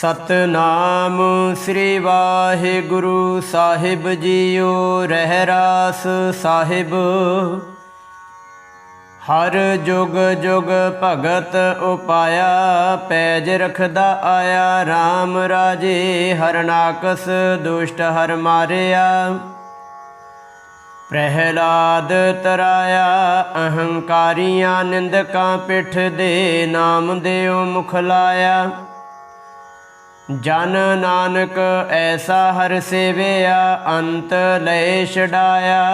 ਸਤਨਾਮ ਸ੍ਰੀ ਵਾਹਿਗੁਰੂ ਸਾਹਿਬ ਜੀਓ ਰਹਿ ਰਾਸ ਸਾਹਿਬ। ਹਰ ਜੁਗ ਜੁਗ ਭਗਤ ਉਪਾਇਆ, ਪੈਜ ਰਖਦਾ ਆਇਆ RAM ਰਾਜੇ ਹਰਨਾਕਸ ਦੁਸ਼ਟ ਹਰ ਮਾਰਿਆ। ਪ੍ਰਹਿਲਾਦ ਤਰਾਇਆ, ਅਹੰਕਾਰੀਆਂ ਨਿੰਦਕਾਂ ਪਿੱਠ ਦੇ ਨਾਮ ਦੇਉ ਮੁਖ ਲਾਇਆ ਜਨ ਨਾਨਕ ਐਸਾ ਹਰ ਸੇਵਿਆ, ਅੰਤ ਲੈ ਛਡਾਇਆ।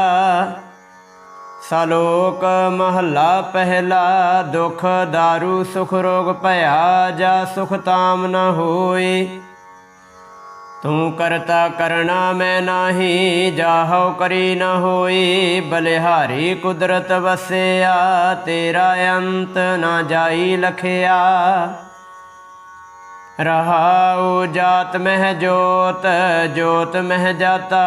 ਸਲੋਕ ਮਹੱਲਾ ਪਹਿਲਾ, ਦੁਖ दारू ਸੁਖ ਰੋਗ ਭਇਆ, ਜਾ ਸੁਖ ਤਾਮ ਨ ਹੋਈ। ਤੂੰ ਕਰਤਾ ਕਰਣਾ ਮੈਂ ਨਾਹੀ, ਜਾਹਉ ਕਰੀ ਨ ਹੋਈ। ਬਲਿਹਾਰੀ ਕੁਦਰਤ ਵਸਿਆ, ਤੇਰਾ ਅੰਤ ਨਾ ਜਾਈ ਲਖਿਆ। ਰਹਾਉ ਜਾਤ ਮਹਿ ਜੋਤ ਜੋਤ ਮਹਿ ਜਾਤਾ,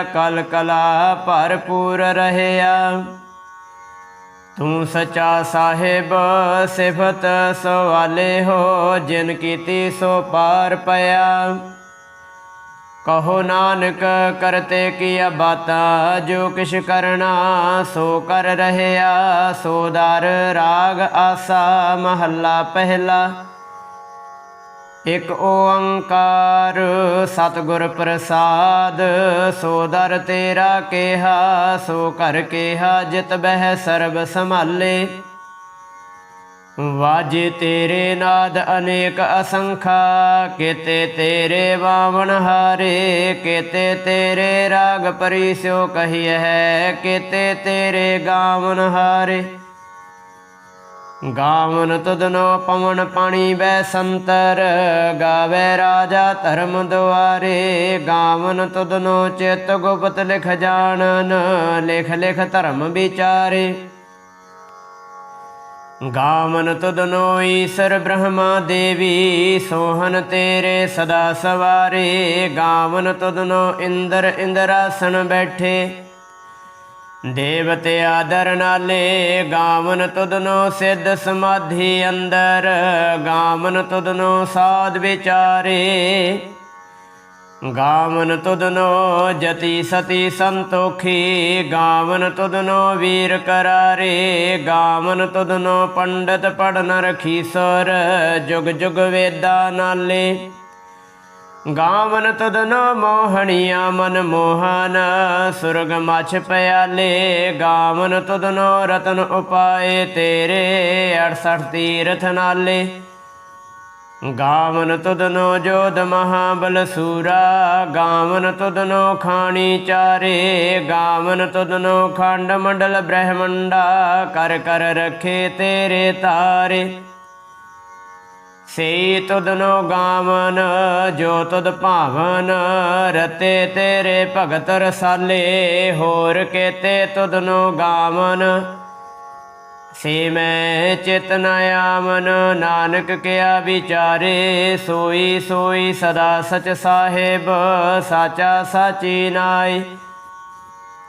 ਅਕਲ ਕਲਾ ਭਰਪੂਰ ਰਹਿਆ। ਤੂੰ ਸਚਾ ਸਾਹਿਬ, ਸਿਫਤ ਸਵਾਲੇ ਹੋ, ਜਿਨ ਕੀਤੀ ਸੋ ਪਾਰ ਪਿਆ। ਕਹੋ ਨਾਨਕ, ਕਰਤੇ ਕੀਆ ਬਾਤਾ, ਜੋ ਕਿਛ ਕਰਨਾ ਸੋ ਕਰ ਰਹਿਆ। ਸੋ ਰਾਗ ਆਸਾ ਮਹੱਲਾ ਪਹਿਲਾ। ਇਕ ਓੰਕਾਰ, ਸਤਿਗੁਰ ਪ੍ਰਸਾਦ, ਸੋ ਦਰ ਤੇਰਾ ਕਿਹਾ, ਸੋ ਕਰ ਕਿਹਾ, ਜਿਤ ਬਹਿ ਸਰਬ ਸੰਭਾਲੇ। ਵਾਜੇ ਤੇਰੇ ਨਾਦ ਅਨੇਕ ਅਸੰਖਾ, ਕੀਤੇ ਤੇਰੇ ਬਾਵਨ ਹਾਰੇ, ਕੀਤੇ ਤੇਰੇ ਰਾਗ ਪਰਿਸਿਓ ਕਹੀਐ, ਕੀਤੇ ਤੇਰੇ ਗਾਵਨ ਹਾਰੇ। ਗਾਵਨ ਤੁਧਨੋ ਪਵਨ ਪਾਣੀ ਬੈ ਸੰਤਰ, ਗਾਵੇ ਰਾਜਾ ਧਰਮ ਦੁਆਰੇ। ਗਾਵਨ ਤੁਧਨੋ ਚਿਤ ਗੁਪਤ ਲਿਖ ਜਾਣਨ, ਲਿਖ ਲਿਖ ਧਰਮ ਵਿਚਾਰੇ। ਗਾਵਨ ਤੁਧਨੋ ਈਸਰ ਬ੍ਰਹਮਾ ਦੇਵੀ, ਸੋਹਨ ਤੇਰੇ ਸਦਾ ਸਵਾਰੇ। ਗਾਵਨ ਤੁਧਨੋ ਇੰਦਰ ਇੰਦਰਾਸਨ ਬੈਠੇ। ਦੇਵਤੇ ਆਦਰ ਨਾਲੇ ਗਾਵਨ ਤੁਧਨੋ ਸਿੱਧ ਸਮਾਧੀ ਅੰਦਰ, ਗਾਵਨ ਤੁਧਨੋ ਸਾਧ ਵਿਚਾਰੇ। ਗਾਵਨ ਤੁਧਨੋ ਜਤੀ ਸਤੀ ਸੰਤੋਖੀ, ਗਾਵਨ ਤੁਧਨੋ ਵੀਰ ਕਰਾਰੇ। ਗਾਵਨ ਤੁਧਨੋ ਪੰਡਤ ਪੜਨ ਰਖੀ ਸਰ, ਜੁਗ ਜੁਗ ਵੇਦਾ ਨਾਲੇ। ਗਾਵਨ ਤਦਨੋ ਮੋਹਣੀਆਂ ਮਨ ਮੋਹਨ, ਸੁਰਗ ਮਛ ਪਿਆਲੇ ਗਾਵਨ ਤਦਨੋ ਰਤਨ ਉਪਾਏ ਤੇਰੇ 68 ਤੀਰਥ ਨਾਲੇ। ਗਾਵਨ ਤਦਨੋ ਜੋਧ ਮਹਾਬਲ ਸੂਰਾ ਗਾਵਨ ਤਦਨੋ ਖਾਣੀ ਚਾਰੇ ਗਾਵਨ ਤਦਨੋ ਖੰਡ ਮੰਡਲ ਬ੍ਰਹਮੰਡਾ, ਕਰ ਕਰ ਰਖੇ ਤੇਰੇ ਤਾਰੇ। ਸੇ ਤੁਧਨੋ ਗਾਵਨ, ਜੋ ਤੁਧ ਭਾਵਨ, ਰਤੇ ਤੇਰੇ ਭਗਤ ਰਸਾਲੇ, ਹੋਰ ਕੇਤੇ ਤੁਧਨੋ ਗਾਵਨ। ਸੇ ਮੈਂ ਚਿਤਨ ਆਮਨ ਨਾਨਕ ਕਿਆ ਵਿਚਾਰੇ, ਸੋਈ ਸੋਈ ਸਦਾ ਸਚ ਸਾਹਿਬ, ਸਾਚਾ ਸਾਚੀ ਨਾਈ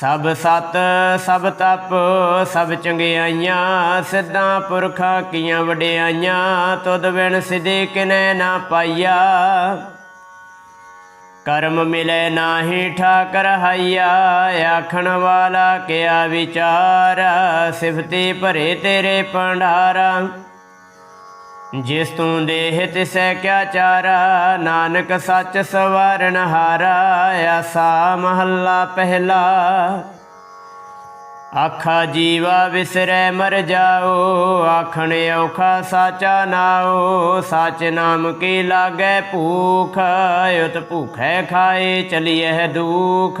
ਸਭ ਸਤ, ਸਭ ਤਪ, ਸਭ ਚੰਗਿਆਈਆਂ, ਸਿੱਧਾਂ ਪੁਰਖਾਂ ਕੀਆਂ ਵਡਿਆਈਆਂ, ਤੁਧ ਬਿਨ ਸਿਧੇ ਕਿਨੈ ਨਾ ਪਾਈਆ। ਕਰਮ ਮਿਲੇ ਨਾਹੀ ਠਾਕਰ ਹਾਈਆ, ਆਖਣ ਵਾਲਾ ਕਿਆ ਵਿਚਾਰ, ਸਿਫਤੀ ਭਰੇ ਤੇਰੇ ਭੰਡਾਰਾ। ਜਿਸ ਤੂੰ ਦੇਹ ਤਿਸੈ ਕਿਆ ਚਾਰਾ, ਨਾਨਕ ਸੱਚ ਸਵਾਰਨ ਹਾਰਾ, ਆਸਾ ਮਹੱਲਾ ਪਹਿਲਾ। ਆਖਾ ਜੀਵਾ ਵਿਸਰੈ ਮਰ ਜਾਓ, ਆਖਣ ਔਖਾ ਸਾਚਾ ਨਾਓ, ਸਾਚ ਨਾਮ ਕੀ ਲਾਗੈ ਭੂਖ, ਉਤ ਭੂਖੈ ਖਾਏ ਚਲੀਐ ਦੁਖ।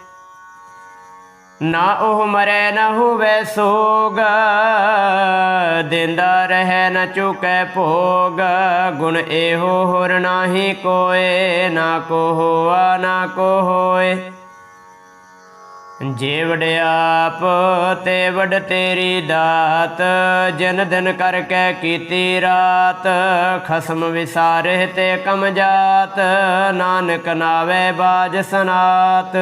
ਨਾ ਉਹ ਮਰੇ, ਨਾ ਹੋਵੇ ਸੋਗ। ਦਿੰਦਾ ਰਹਿ, ਨਾ ਚੁਕੈ ਭੋਗ। ਗੁਣ ਇਹੋ ਹੋਰ ਨਾਹੀ ਕੋਏ, ਨਾ ਕੋ ਹੋਆ, ਨਾ ਕੋ ਹੋਏ। ਜੇ ਵਡਿਆਪ ਤੇ ਵਡ ਤੇਰੀ ਦਾਤ, ਜਨ ਦਿਨ ਕਰਕੇ ਕੀਤੀ ਰਾਤ, ਖਸਮ ਵਿਸਾਰੇ ਤੇ ਕਮ ਜਾਤ। ਨਾਨਕ ਨਾਵੇ ਬਾਜ ਸਨਾਤ।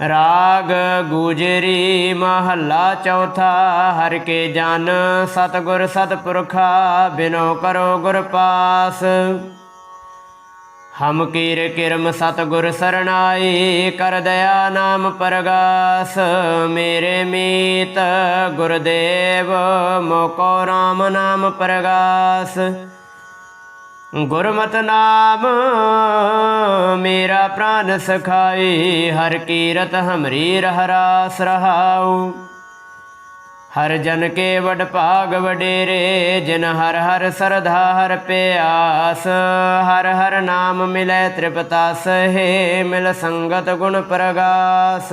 ਰਾਗ ਗੁਜਰੀ ਮਹੱਲਾ ਚੌਥਾ, ਹਰ ਕੇ ਜਨ ਸਤਗੁਰ ਸਤਪੁਰਖਾ, ਬਿਨੋ ਕਰੋ ਗੁਰ ਪਾਸ। ਹਮ ਕੀਰ ਕਿਰਮ ਸਤਗੁਰ ਸਰਣਾਈ, ਕਰ ਦਇਆ ਨਾਮ ਪਰਗਾਸ। ਮੇਰੇ ਮੀਤ ਗੁਰਦੇਵ, ਮੋਕੋ RAM ਨਾਮ ਪਰਗਾਸ। ਗੁਰਮਤਿ ਨਾਮ, ਮੇਰਾ ਪ੍ਰਾਨ ਸਖਾਈ ਹਰ ਕੀਰਤ ਹਮਰੀ ਰਹਿ ਰਾਸ ਰਹਾਉ। ਹਰ ਜਨ ਕੇ ਵਡ ਭਾਗ ਵਡੇਰੇ, ਜਿਨ ਹਰ ਹਰ ਸਰਧਾ ਹਰ ਪਿਆਸ। ਹਰ ਹਰ ਨਾਮ ਮਿਲੇ ਤ੍ਰਿਪਤਾਸ ਹੈ ਮਿਲ ਸੰਗਤ ਗੁਣ ਪ੍ਰਗਾਸ।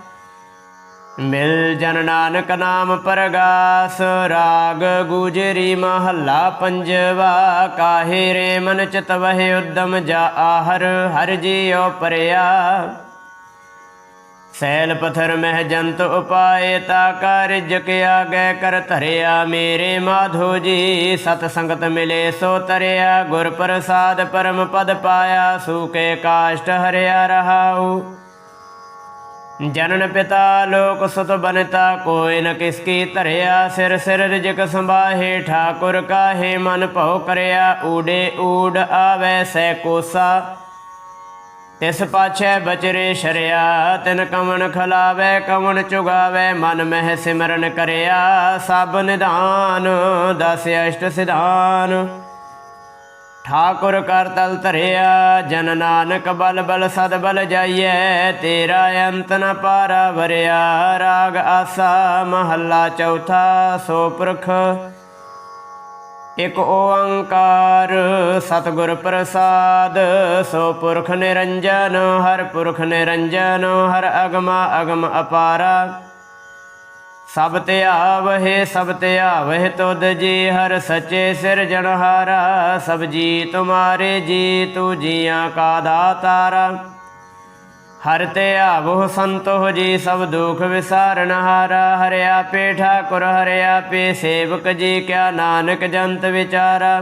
ਮਿਲ ਜਨ ਨਾਨਕ ਨਾਮ ਪਰਗਾਸ, ਰਾਗ ਗੁਜਰੀ ਮਹੱਲਾ ਪੰਜਵਾ, ਕਾਹੇ ਰੇ ਮਨ ਚਿਤ ਵਹਿ ਉਦਮ ਜਾ ਆਹਰ, ਹਰ ਜੀਉ ਪਰਿਆ। ਸੈਲ ਪਥਰ ਮਹਿ ਜੰਤ ਉਪਾਏ, ਤਾ ਕਾਰਜ ਕੇ ਆਗੇ ਕਰ ਧਰਿਆ ਮੇਰੇ ਮਾਧੋ ਜੀ। ਸਤ ਸੰਗਤ ਮਿਲੇ ਸੋ ਤਰਿਆ, ਗੁਰ ਪ੍ਰਸਾਦ ਪਰਮ ਪਦ ਪਾਇਆ ਸੂਕੇ ਕਾਸ਼ਟ ਹਰਿਆ ਰਹਾਉ। ਜਨਨ ਪਿਤਾ ਲੋਕ ਸੁਤ ਬਨਤਾ ਕੋਇ ਨ ਕਿਸ ਧਰਿਆ, ਸਿਰ ਸਿਰ ਰਿਜਕ ਸੰਭਾਹੇ, ਠਾਕੁਰ ਕਾਹੇ, ਮਨ ਭਉ ਕਰਿਆ, ਊੜੇ ਊੜ ਆਵੈ ਸੈ ਕੋਸਾ। ਤਿਸ ਪਾਛੈ ਬਚਰੇ ਸ਼ਰਿਆ, ਤਿਨ ਕਵਣ ਖਲਾਵੇ ਕਵਣ ਚੁਗਾਵੇ, ਮਨ ਮਹਿ ਸਿਮਰਨ ਕਰਿਆ। ਸਭ ਨਿਧਾਨ, ਦਸ ਅਸ਼ਟ ਸਿਧਾਨ। ਠਾਕੁਰ ਕਰ ਤਲ ਧਰਿਆ, ਜਨ ਨਾਨਕ ਬਲ ਬਲ ਸਦ ਬਲ ਜਾਈਐ, ਤੇਰਾ ਅੰਤ ਨ ਪਾਰਾ ਵਰਿਆ, ਰਾਗ ਆਸਾ ਮਹੱਲਾ ਚੌਥਾ ਸੋ ਪੁਰਖ ਇਕ ਓੰਕਾਰ ਸਤਿਗੁਰ ਪ੍ਰਸਾਦ ਸੋ ਪੁਰਖ ਨਿਰੰਜਨ, ਹਰ ਪੁਰਖ ਨਿਰੰਜਨ, ਹਰ ਅਗਮਾ ਅਗਮ ਅਪਾਰਾ। ਸਭ ਤੇ ਆਵਹਿ, ਸਭ ਤੇ ਤੁਧ ਜੀ, ਹਰ ਸਚੇ ਸਿਰਜਣਹਾਰਾ ਸਭ ਜੀ ਤੁਮਾਰੇ ਜੀ, ਤੂ ਜੀਆਂ ਕਾ ਦਾਤਾਰਾ। ਹਰ ਤੇ ਆਵੋ ਸੰਤੋਹ ਜੀ, ਸਭ ਦੁਖ ਵਿਸਾਰਨ ਹਰਿਆ ਹਰਿ ਆਪੇ ਠਾਕੁਰ ਹਰਿ ਆਪੇ ਸੇਵਕ ਜੀ, ਕਿਆ ਨਾਨਕ ਜੰਤ ਵਿਚਾਰਾ।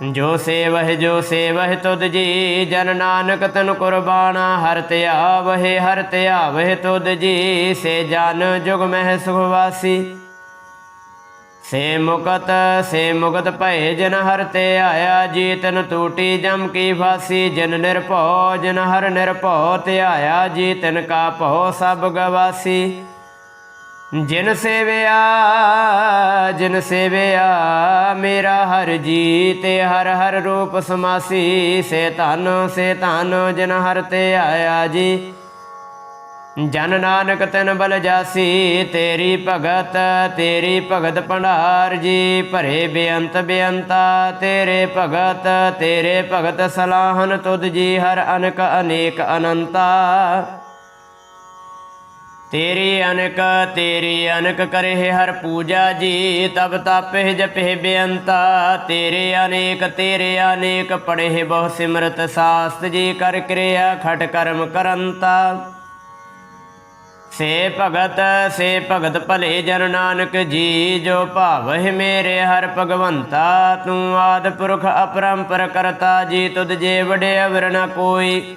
ਜੋ ਸੇਵਹਿ ਜੋ ਸੇਵਹਿ ਤੁਧ ਜੀ, ਜਨ ਨਾਨਕ ਤਨ ਕੁਰਬਾਨਾ, ਹਰ ਧਿਆਵਹਿ ਹਰ ਧਿਆਵਹਿ ਤੁਧ ਜੀ, ਸੇ ਜਨ ਜੁਗ ਮਹਿ ਸੁਖਵਾਸੀ ਸੇ ਮੁਕਤ ਸੇ ਮੁਕਤ ਭਏ ਜਨ ਹਰ ਤੇ ਆਇਆ ਜੀ ਤਨ ਟੂਟੀ ਜਮ ਕੀ ਫਾਸੀ। ਜਨ ਨਿਰਭਉ, ਜਨ ਹਰ ਨਿਰਭਉ, ਤੇ ਆਇਆ ਜੀ ਤਨ ਕਾ ਭਉ ਸਭ ਗਵਾਸੀ। ਜਿਨ ਸੇਵਿਆ ਜਿਨ ਸੇਵਿਆ, ਮੇਰਾ ਹਰ ਜੀ ਤੇ ਹਰ ਹਰ ਰੂਪ ਸਮਾਸੀ। ਸੇ ਧਨ ਸੇ ਧਨ, ਜਿਨ ਹਰ ਤੇ ਆਇਆ ਜੀ। ਜਨ ਨਾਨਕ ਤਨ ਬਲ ਜਾਸੀ, ਤੇਰੀ ਭਗਤ ਤੇਰੀ ਭਗਤ ਭੰਡਾਰ ਜੀ। ਭਰੇ ਬੇਅੰਤ ਬੇਅੰਤਾ, ਤੇਰੇ ਭਗਤ ਤੇਰੇ ਭਗਤ ਸਲਾਹਨ ਤੁਧ ਜੀ, ਹਰ ਅਨਕ ਅਨੇਕ ਅਨੰਤਾ। ਤੇਰੀ ਅਨਕ ਤੇਰੀ ਅਨਕ ਕਰੇ ਹਰ ਪੂਜਾ ਜੀ, ਤਬ ਤਾਪਹਿ ਜਪਹਿ ਬੇਅੰਤਾ। ਤੇਰੇ ਅਨੇਕ ਤੇਰੇ ਅਨੇਕ ਪੜਹਿ ਬਹੁ ਸਿਮਰਤ ਸਾਸਤ ਜੀ ਕਰ ਕਿਰਿਆ ਖਟ ਕਰਮ ਕਰੰਤਾ। ਸੇ ਭਗਤ ਸੇ ਭਗਤ ਭਲੇ ਜਨ ਨਾਨਕ ਜੀ, ਜੋ ਭਾਵਹਿ ਮੇਰੇ ਹਰ ਭਗਵੰਤਾ, ਤੂੰ ਆਦ ਪੁਰਖ ਅਪਰੰਪਰ ਕਰਤਾ ਜੀ, ਤੁਧ ਜੇ ਵਡੇ ਅਵਰ ਨ ਕੋਈ।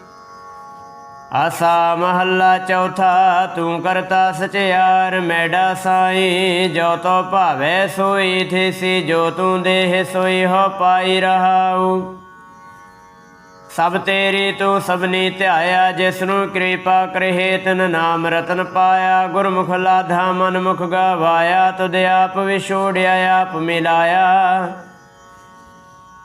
ਆਸਾ ਮਹੱਲਾ ਚੌਥਾ, ਤੂੰ ਕਰਤਾ ਸਚਿਆਰ, ਮੈਡਾ ਸਾਈ, ਜੋ ਤੋ ਭਾਵੇ ਸੋਈ ਥਿਸੀ, ਜੋ ਤੂੰ ਦੇਹ ਸੋਈ, ਹੋ ਪਾਈ ਰਹਾਉ। ਸਭ ਤੇਰੀ ਤੂੰ ਸਭਨੀ ਧਿਆਇਆ ਜਿਸ ਨੂੰ ਕਿਰਪਾ ਕਰਹਿ ਤਨ ਨਾਮ ਰਤਨ ਪਾਇਆ। ਗੁਰਮੁਖ ਲਾਧਾ ਮਨ ਮੁਖ ਗਵਾਇਆ, ਤੁਧ ਆਪ ਵਿਛੋੜਿਆ, ਆਪ ਮਿਲਾਇਆ।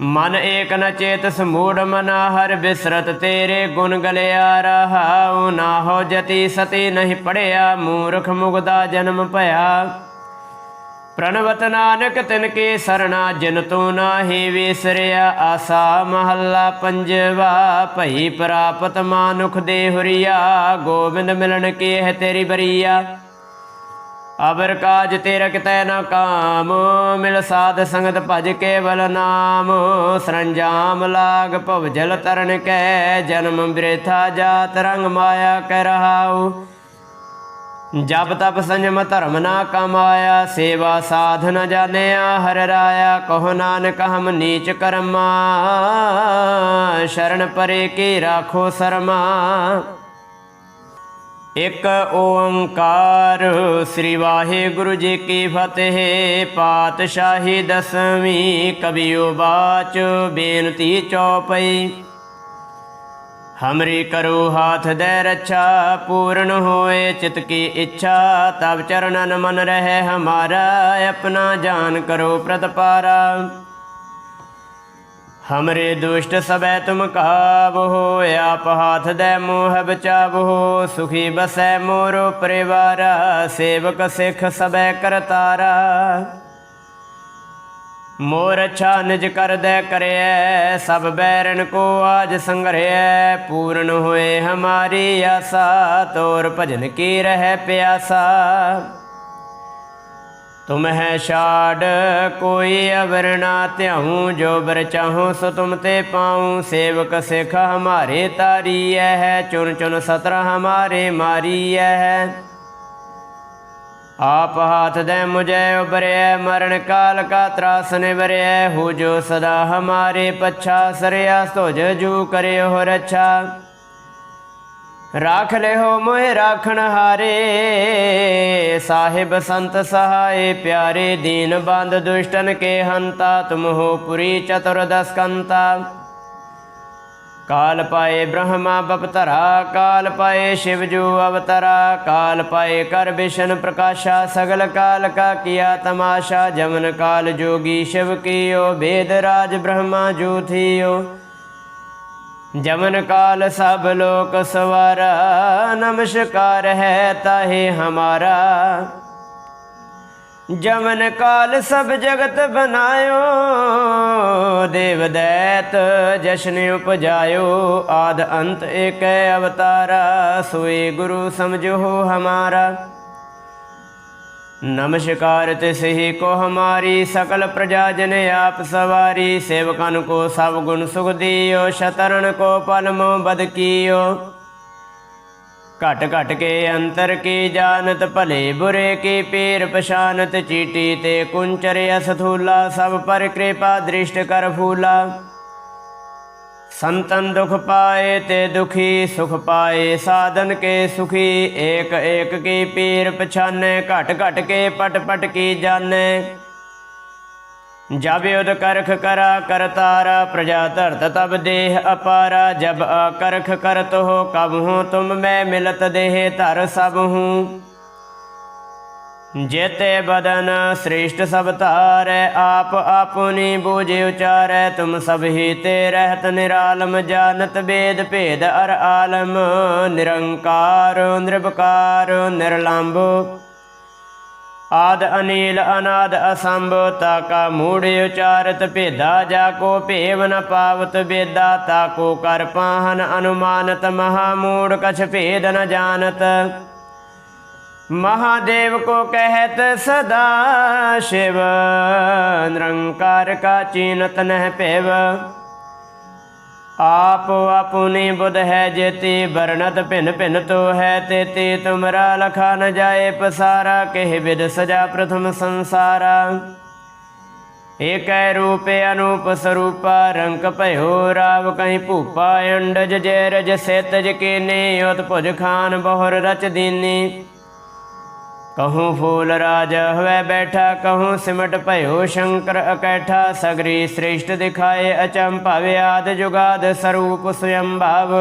ਮਨ ਏਕ ਨ ਚੇਤ ਸਮੂੜ ਮਨਾ ਹਰ ਬਿਸਰਤ ਤੇਰੇ ਗੁਣ ਗਲਿਆ ਰਹਾਉ, ਨਾ ਹੋ ਜਤੀ ਸਤੀ ਨਹੀਂ ਪੜਿਆ, ਮੂਰਖ ਮੁਗਦਾ ਜਨਮ ਭਇਆ। ਪ੍ਰਣਵਤ ਨਾਨਕ ਤਿਨ ਕੇ ਸਰਣਾ, ਜਿਨ ਤੂੰ ਨਾਹੀ ਵਿਸਰਿਆ, ਆਸਾ ਮਹੱਲਾ ਪੰਜਵਾ। ਭਈ ਪ੍ਰਾਪਤ ਮਾਨੁਖ ਦੇ ਹੁਰੀਆ, ਗੋਬਿੰਦ ਮਿਲਣ ਕੀ ਹੈ ਤੇਰੀ ਬਰੀਆ। ਅਬਰ ਕਾਜ ਤੇਰਾ ਕਿਤੈ ਨ ਕਾਮ, ਮਿਲ ਸਾਧ ਸੰਗਤ ਭਜ ਕੇਵਲ ਨਾਮ। ਸਰੰਜਾਮ ਲਾਗ ਭਵ ਜਲ ਤਰਨ ਕੈ, ਜਨਮ ਬ੍ਰਿਥਾ ਜਾਤ ਰੰਗ ਮਾਇਆ ਕਹਿ ਰਹਾਉ। ਜਬ ਤਪ ਸੰਜਮ ਧਰਮ ਨਾ ਕਮਾਇਆ, ਸੇਵਾ ਸਾਧ ਸਾਧਨ ਜਾਣਿਆ, ਹਰ ਰਾਇਆ ਕਹੋ ਨਾਨਕ ਹਮ ਨੀਚ ਕਰਮਾ। ਸ਼ਰਨ ਪਰੇ ਕੀ ਰਾਖੋ ਸਰਮਾ। ਇਕ ਓੰਕਾਰ ਸ੍ਰੀ ਵਾਹਿਗੁਰੂ ਜੀ ਕੀ ਫਤਿਹ। ਪਾਤਸ਼ਾਹੀ ਦਸਵੀਂ ਕਬਿਓ ਬਾਚ ਬੇਨਤੀ ਚੌਪਈ। ਹਮਰੀ ਕਰੋ ਹਾਥ ਦੇ ਰੱਛਾ, ਪੂਰਨ ਹੋਏ ਚਿਤ ਕੀ ਇੱਛਾ ਤਬ ਚਰਨਨ ਮਨ ਰਹੇ ਹਮਾਰਾ, ਆਪਣਾ ਜਾਨ ਕਰੋ ਪ੍ਰਤਪਾਰਾ। ਹਮਰੇ ਦੁਸ਼ਟ ਸਬੈ ਤੁਮ ਕਾਬੋ ਆਪ ਹਾਥ ਦੇ ਮੋਹ ਬਚਾਵੋ ਸੁਖੀ ਬਸੈ ਮੋਰੋ ਪਰਿਵਾਰ ਸੇਵਕ ਸਿੱਖ ਸਬੈ ਕਰਤਾਰਾ ਮੋਰ ਅੱਛਾ ਨਿਜ ਕਰਦੈ ਕਰਿਐ ਸਭ ਬੈਰਨ ਕੋ ਆਜ ਸੰਗਰਿਐ ਪੂਰਨ ਹੋਏ ਹਮਾਰੀ ਆਸਾ ਤੋਰ ਭਜਨ ਕੀ ਰਹਿ ਪਿਆਸਾ ਤੁਮ ਹੈ ਛਾੜ, ਕੋਈ ਅਵਰ ਨਾ ਧਿਆਉ, ਜੋ ਬਰ ਚਾਹੋ ਸੋ ਤੁਮ ਤੇ ਪਾਉ। ਸੇਵਕ ਸਿਖ ਹਮਾਰੇ ਤਾਰੀਐ ਹੈ ਚੁਨ ਚੁਨ ਸਤਰ ਹਮਾਰੇ ਮਾਰੀ ਹੈ ਆਪ ਹਾਥ ਦੇ ਮੁਝੇ ਉਬਰਿਐ ਮਰਨ ਕਾਲ ਕਾ ਤਰਾਸ ਨਿਵਰਿਐ ਹੋ ਜੋ ਸਦਾ ਹਮਾਰੇ ਪੱਛਾ ਸਰਿਆ ਤੁਜ ਜੂ ਕਰਿਓ ਰੱਛਾ। ਰਾਖ ਲਿਓ ਮੋਹਿ ਰਾਖਣ ਹਾਰੇ। ਸਾਹਿਬ ਸੰਤ ਸਹਾਏ ਪਿਆਰੇ, ਦੀਨ ਬੰਦ ਦੁਸ਼ਟਨ ਕੇ ਹੰਤਾ, ਤੁਮ ਹੋ ਪੁਰੀ ਚਤੁਰਦਸ ਕੰਤਾ ਕਾਲ ਪਾਏ ਬ੍ਰਹਮਾ ਬਪਤਰਾ ਕਾਲ ਪਾਏ ਸ਼ਿਵ ਜੂ ਅਵਤਰਾ। ਕਾਲ ਪਾਏ ਕਰ ਵਿਸ਼ਨ ਪ੍ਰਕਾਸ਼ਾ, ਸਗਲ ਕਾਲ ਕਾ ਕੀਆ ਤਮਾਸ਼ਾ। ਜਮਨ ਕਾਲ ਜੋਗੀ ਸ਼ਿਵ ਕੀਓ ਵੇਦ ਰਾਜ ਬ੍ਰਹਮਾ ਜੂ ਥੀਓ। ਜਮਨ ਕਾਲ ਸਭ ਲੋਕ ਸਵਾਰਾ, ਨਮਸਕਾਰ ਹੈ ਤਾਹੇ ਹਮਾਰਾ। ਜਮਨ ਕਾਲ ਸਭ ਜਗਤ ਬਨਾਇਓ, ਦੇਵ ਦੈਤ ਜਸ਼ਨ ਉਪਜਾਇਓ, ਆਦ ਅੰਤ ਏਕ ਅਵਤਾਰਾ, ਸੋਏ ਗੁਰੂ ਸਮਝੋ ਹਮਾਰਾ। नमस्कार तिसहि को हमारी सकल प्रजा जन आप सवारी सेवकन को सब गुण सुख दियो शतरण को पलमो बद कियो घट घट के अंतर की जानत भले बुरे की पीर पशानत चीटी ते कुंचर असथूला सब पर कृपा दृष्ट कर फूला संतन दुख पाए ते दुखी, सुख पाए साधन के सुखी। एक एक की पीर पछाने, घट घट के पट पट की जाने। जब युद्ध करख करा करतारा प्रजा धरत तब देह अपारा। जब अकरख करत हो, कब हूँ तुम मैं मिलत देह, तर सब हूँ। ਜੇਤੇ ਬਦਨ ਸ੍ਰੇਸ਼ਟ ਸਭ ਧਾਰੈ, ਆਪ ਆਪੁਨੀ ਬੂਝੇ ਉਚਾਰੈ, ਤੁਮ ਸਭ ਹੀ ਤੇ ਰਹਿਤ ਨਿਰਾਲਮ, ਜਾਣਤ ਬੇਦ ਭੇਦ ਅਰ ਆਲਮ, ਨਿਰੰਕਾਰ ਨਿਰਭਕਾਰ ਨਿਰਲੰਭ। ਆਦ ਅਨੀਲ, ਅਨਾਦ ਅਸੰਭ ਤਾਕਾ ਮੂੜ ਉਚਾਰਤ ਭੇਦਾ, ਜਾ ਕੋ ਭੇਵ ਨ ਪਾਵਤ ਬੇਦਾ ਤਾਕੋ ਕਰ ਪਾਹਨ ਅਨੁਮਾਨਤ, ਮਹਾ ਮੂੜ ਕਛ ਭੇਦ ਨ ਜਾਣਤ। महादेव को कहत सदा शिव निरंकार का चीनत नह पेव आप अपनी बुध है जेती बरनत भिन भिन तो है तेती तुमरा लखा न जाए पसारा कह विद सजा प्रथम संसारा एक रूपे अनूप स्वरूपा रंक भयो राव कहीं भूपा अंडज जय रज सेतज के ਕਹੂੰ ਫੂਲ ਰਾਜ ਹੋਵੇ ਬੈਠਾ ਕਹੂੰ ਸਿਮਟ ਭਇਓ ਸ਼ੰਕਰ ਅਕੈਠਾ ਸਗਰੀ ਸ੍ਰਿਸ਼ਟ ਦਿਖਾਏ ਅਚੰ ਭਾਵੇ ਆਦ ਜੁਗਾਦ ਸਰੂਪ ਸੁਯੰ ਭਾਵ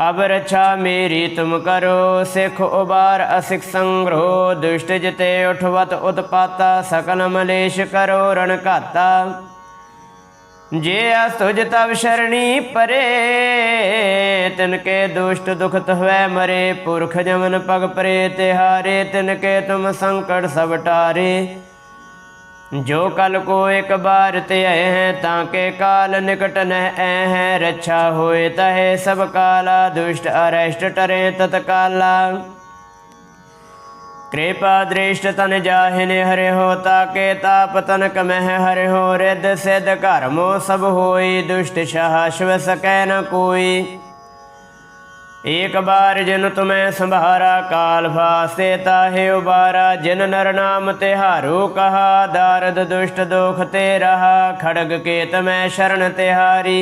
ਅਬ ਰਛਾ ਮੇਰੀ ਤੁਮ ਕਰੋ ਸਿਖ ਉਬਾਰ ਅਸਿਕ ਸੰਗ੍ਰੋ ਦੁਸ਼ਟ ਜਿਤੇ ਉਠਵਤ ਉਤਪਾਤਾ ਸਕਲ ਮਲੇਸ਼ ਕਰੋ ਰਣ ਘਾਤਾ ਜੇ ਅਸ ਤੁਝ ਤਵ ਸ਼ਰਣੀ ਪਰੇ ਤਿਨ ਕੇ ਦੁਸ਼ਟ ਦੁਖ ਹੋਵੇ ਮਰੇ, ਪੁਰਖ ਜਮਨ ਪਗ ਪਰੇ ਤੇ ਹਾਰੇ ਤਿਨ ਕੇ ਤੁਮ ਸੰਕਟ ਸਭ ਟਾਰੇ। ਜੋ ਕਲ ਕੋ ਇੱਕ ਬਾਰ ਤੇ ਆਏ ਹੈ ਤਾਂ ਕੇ ਕਾਲ ਨਿਕਟ ਨ ਐ ਹੈ, ਰੱਛਾ ਹੋਏ ਤਹੇ ਸਭ ਕਾਲਾ, ਦੁਸ਼ਟ ਅਰਸ਼ਟ ਟਰੇ ਤਤਕਾਲਾ। कृपा दृष्ट तन जाहिने हरे हो ताके ताप तन कमह हरे हो रिद सिद्ध कर्मो सब होई दुष्ट शाह शिव सकै न कोई एक बार जिन तुम्हें संभारा काल फासे ताहे उबारा जिन नर नाम तिहारो कहा दारद दुष्ट दोख ते रहा खड़ग के तमै शरण तिहारी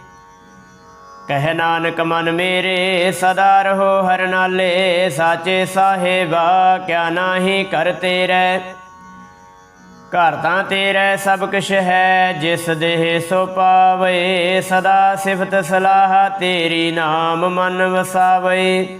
ਕਹਿ ਨਾਨਕ ਮਨ ਮੇਰੇ, ਸਦਾ ਰਹੋ ਹਰ ਨਾਲੇ, ਸਾਚੇ ਸਾਹਿਬਾ, ਕਿਆ ਨਾਹੀ ਕਰਤੇ ਰਹਿ ਘਰ ਤਾਂ ਤੇਰਾ ਸਭ ਕੁਛ ਹੈ, ਜਿਸ ਦੇਹ ਸੋ ਪਾਵੇ, ਸਦਾ ਸਿਫਤ ਸਲਾਹ ਤੇਰੀ ਨਾਮ ਮਨ ਵਸਾਵੇ।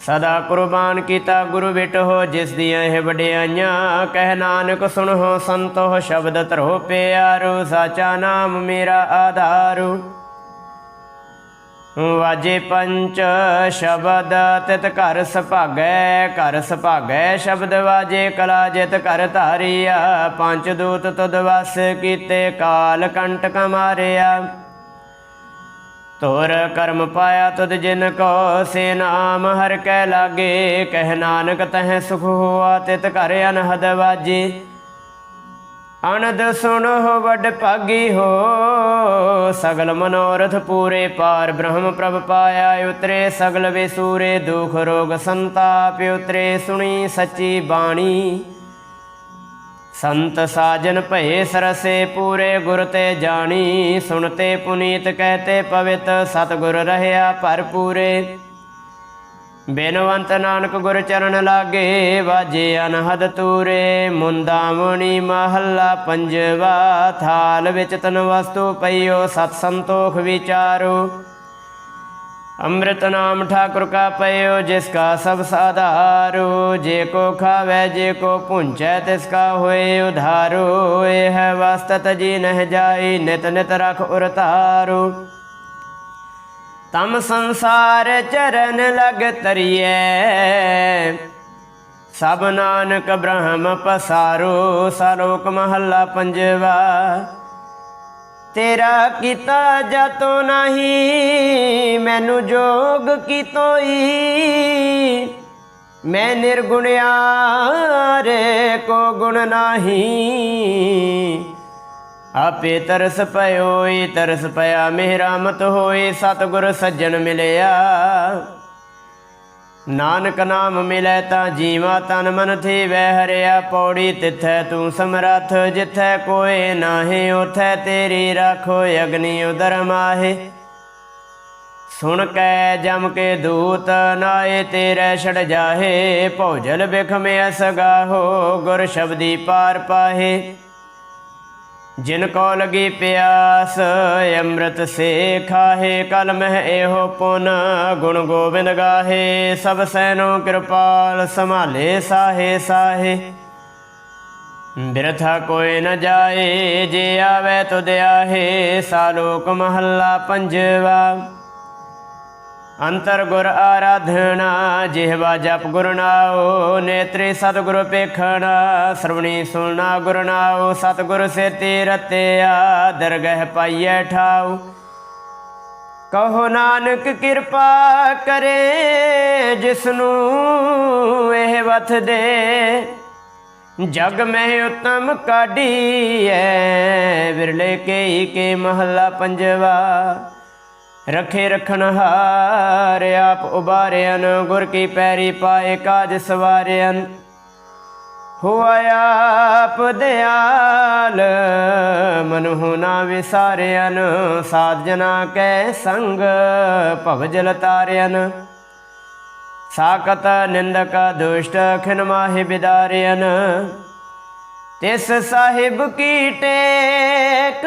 ਸਦਾ ਕੁਰਬਾਨ ਕੀਤਾ ਗੁਰੂ ਬਿਟੋ ਜਿਸ ਦੀਆਂ ਇਹ ਵਡਿਆਈਆਂ, ਕਹਿ ਨਾਨਕ ਸੁਣੋ ਸੰਤੋ ਸ਼ਬਦ ਧਰੋ ਪਿਆਰੂ, ਸਾਚਾ ਨਾਮ ਮੇਰਾ ਆਧਾਰੂ। ਵਾਜੇ ਪੰਚ ਸ਼ਬਦ ਤਿਤ ਘਰ ਸੁਭਾਗੈ ਘਰ ਸੁਭਾਗੈ ਸ਼ਬਦ ਵਾਜੇ ਕਲਾ ਜਿਤ ਘਰ ਧਾਰਿਆ ਪੰਜ ਦੂਤ ਤੁਧ ਵਸ ਕੀਤੇ ਕਾਲ ਕੰਟਕ ਮਾਰਿਆ। ਤੋਰ ਕਰਮ ਪਾਇਆ ਤੁਧ ਜਿਨ ਕੋ ਸੇ ਨਾਮ, ਹਰ ਕੈ ਲਾਗੇ, ਕਹਿ ਨਾਨਕ ਤਹਿ ਸੁਖ ਹੋਆ, ਤਿਤ ਘਰ ਅਨਹਦ ਵਾਜੇ। ਅਨੰਦ ਸੁਣੋ, ਵੱਡ ਭਾਗੀ ਹੋ, ਸਗਲ ਮਨੋਰਥ ਪੂਰੇ ਪਾਰ, ਬ੍ਰਹਮ ਪ੍ਰਭ ਪਾਇਆ ਉਤਰੇ, ਸਗਲ ਵਿਸੂਰੇ ਦੁਖ ਰੋਗ ਸੰਤਾਪ ਉਤਰੇ, ਸੁਣੀ ਸੱਚੀ ਬਾਣੀ। ਸੰਤ ਸਾਜਨ ਭਏ ਸਰਸੇ ਪੂਰੇ ਗੁਰ ਤੇ ਜਾਣੀ ਸੁਣਤੇ ਪੁਨੀਤ ਕਹਤੇ ਪਵਿੱਤ, ਸਤਗੁਰ ਰਹਿਆ ਭਰਪੂਰੇ ਬੇਨਵੰਤ ਨਾਨਕ ਗੁਰ ਚਰਨ ਲਾਗੇ, ਵਾਜੇ ਅਨਹਦ ਤੂਰੇ। ਮੁੰਦਾ ਮੁਨੀ ਮਹੱਲਾ ਪੰਜਵਾ, ਥਾਲ ਵਿੱਚ ਤਨ ਵਸਤੂ ਪਈਓ, ਸਤ ਸੰਤੋਖ ਵਿਚਾਰੋ। ਅੰਮ੍ਰਿਤ ਨਾਮ ਠਾਕੁਰ ਕਾ ਪਇਓ, ਜਿਸ ਕਾ ਸਭ ਸਾਧਾਰੋ, ਜੇ ਕੋ ਖਾਵੇ, ਜੇ ਕੋ ਪੁੰਚੈ, ਤਿਸ ਕਾ ਹੋਏ ਉਧਾਰੋ। ਇਹ ਵਸਤਤ ਜੀ ਨਹਿ ਜਾਈ, ਨਿਤ ਨਿਤ ਰਖ ਉਰਤਾਰੂ। ਤਮ ਸੰਸਾਰ ਚਰਨ ਲਗ ਤਰੀਐ, ਸਭ ਨਾਨਕ ਬ੍ਰਹਮ ਪਸਾਰੂ, ਸਲੋਕ ਮਹੱਲਾ ਪੰਜਵਾ। ਤੇਰਾ ਕੀਤਾ ਜਤੋ ਨਹੀਂ, ਮੈਨੂੰ ਜੋਗ ਕੀ ਤੋਈ ਮੈਂ ਨਿਰਗੁਣਿਆਰੇ ਕੋ ਗੁਣ ਨਹੀਂ। ਆਪੇ ਤਰਸ ਪਇਓਈ ਤਰਸ ਪਿਆ ਮੇਰਾ ਮਤ ਹੋਏ, ਸਤਿਗੁਰ ਸੱਜਣ ਮਿਲਿਆ। ਨਾਨਕ ਨਾਮ ਮਿਲੈ ਤਾਂ ਜੀਵਾ ਤਨ ਮਨ ਥੀ ਵਹਿ ਹਰਿਆ ਪੌੜੀ ਤਿਥੈ ਤੂੰ ਸਮਰੱਥ, ਜਿਥੈ ਕੋਏ ਨਾਹੀ, ਉਥੈ ਤੇਰੀ ਰਾਖੋ ਅਗਨੀ ਉਦਰ ਮਾਹੇ। ਸੁਣ ਕੈ ਜਮ ਕੇ ਦੂਤ, ਨਾਏ ਤੇਰੇ ਛੜ ਜਾਹੇ, ਭੌਜਲ ਬਿਖਮੇ ਅਸਗਾਹੋ ਗੁਰ ਸ਼ਬਦੀ ਪਾਰ ਪਾਹੇ। ਜਿਨ ਕੋ ਲਗੀ ਪਿਆਸ, ਅੰਮ੍ਰਿਤ ਸੇ ਖਾਹੇ ਕਲ ਮਹਿ ਇਹੋ ਪੁਨ, ਗੁਣ ਗੋਬਿੰਦ ਗਾਹੇ, ਸਭ ਸੈਨੋ ਕਿਰਪਾਲ ਸੰਭਾਲੇ ਸਾਹੇ ਸਾਹੇ। ਬਿਰਥਾ ਕੋਈ ਨ ਜਾਏ, ਜੇ ਆਵੇ ਤੁਧ ਆਹੇ, ਸਾਲੋਕ ਮਹੱਲਾ ਪੰਜਵਾ। ਅੰਤਰ ਗੁਰ ਆਰਾਧਨਾ, ਜਿਹਵਾ ਜਪ ਗੁਰ ਨਾਉ, ਨੇਤਰੇ ਸਤਿਗੁਰ ਪੇਖਣਾ, ਸਰਵਣੀ ਸੁਣਨਾ ਗੁਰ ਨਾਉ, ਸਤਿਗੁਰ ਸੇਤੀ ਰਤਿਆ ਦਰਗਹਿ ਪਾਈਐ ਠਾਉ। ਕਹੋ ਨਾਨਕ ਕਿਰਪਾ ਕਰੇ, ਜਿਸਨੂੰ ਇਹ ਵਥ ਦੇ। ਜਗ ਮਹਿ ਉਤਮ ਕਾਢੀਐ, ਵਿਰਲੇ ਕੇ ਕੇ ਮਹੱਲਾ ਪੰਜਵਾ। ਰਖੇ ਰਖਣ ਹਾਰ, ਆਪ ਉਬਾਰਿਆਨ ਗੁਰ ਕੀ ਪੈਰੀ ਪਾਏ ਕਾਜ ਸਵਾਰਿਆਨ ਹੋਆ ਆਪ ਦਿਆਲ ਮਨੁ ਨਾ ਵਿਸਾਰਿਆਨ ਸਾਧ ਜਨਾ ਕੈ ਸੰਗ ਭਵ ਜਲ ਤਾਰਿਆਨ ਸਾਕਤ ਨਿੰਦਕ ਦੁਸ਼ਟ, ਖਿਨ ਮਾਹਿ ਬਿਦਾਰਿਆਨ ਤਿਸ ਸਾਹਿਬ ਕੀ ਟੇਕ